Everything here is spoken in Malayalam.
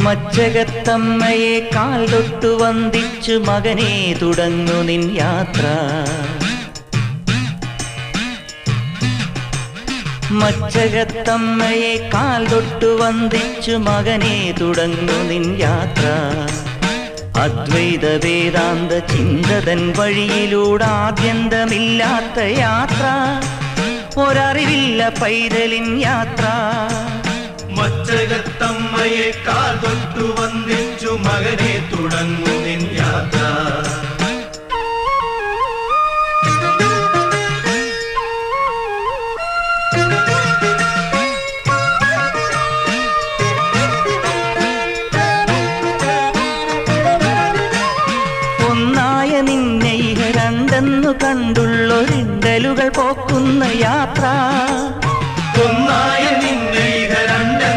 മച്ചകത്തമ്മയെ കാൽ തൊട്ടു വന്ദിച്ചു മകനെ തുടങ്ങു നിൻ യാത്ര. മച്ചകത്തമ്മയെ കാൽ തൊട്ടു വന്ദിച്ചു മകനെ തുടങ്ങു നിൻ യാത്ര. അദ്വൈത വേദാന്ത ചിന്തതൻ വഴിയിലൂടെ ആദ്യന്തമില്ലാത്ത യാത്ര. ഒരറിവില്ല പൈതലിൻ യാത്ര. മച്ചകത്തമ്മയെ കാൽ തൊട്ടു വന്ദിച്ചു മകനെ തുടങ്ങു നിൻ യാത്ര. കണ്ടുള്ളൊരിണ്ടലുകൾ പോക്കുന്ന യാത്ര.